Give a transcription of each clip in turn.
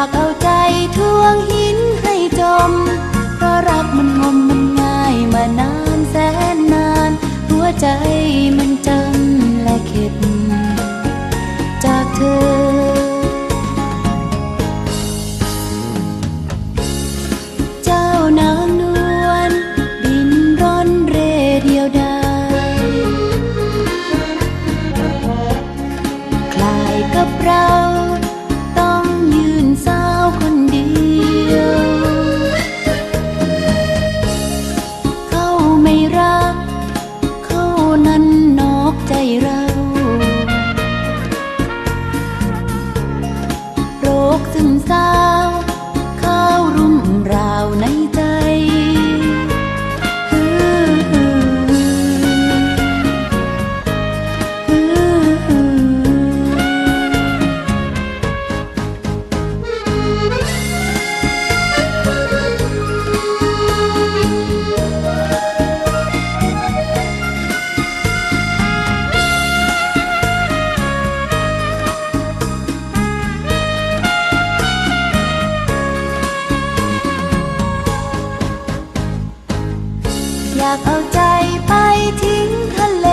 ากเอาใจทวงหินให้จม เพราะรักมันงมมันง่ายมานานแสนนาน หัวใจมันจำ คากเอาใจไปทิ้งทะเล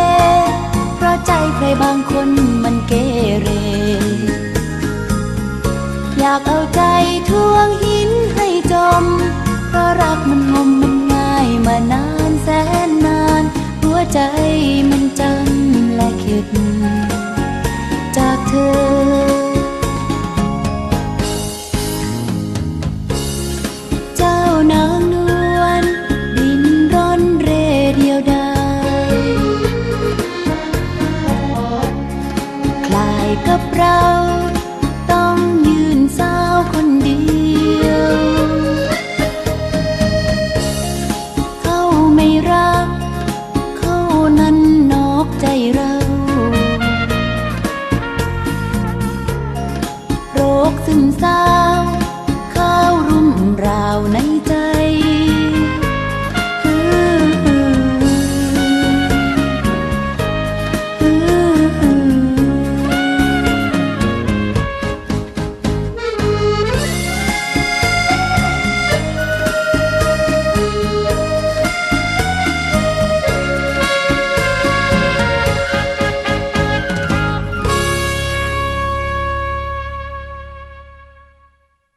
เพราะใจใครบางคนมันเกเร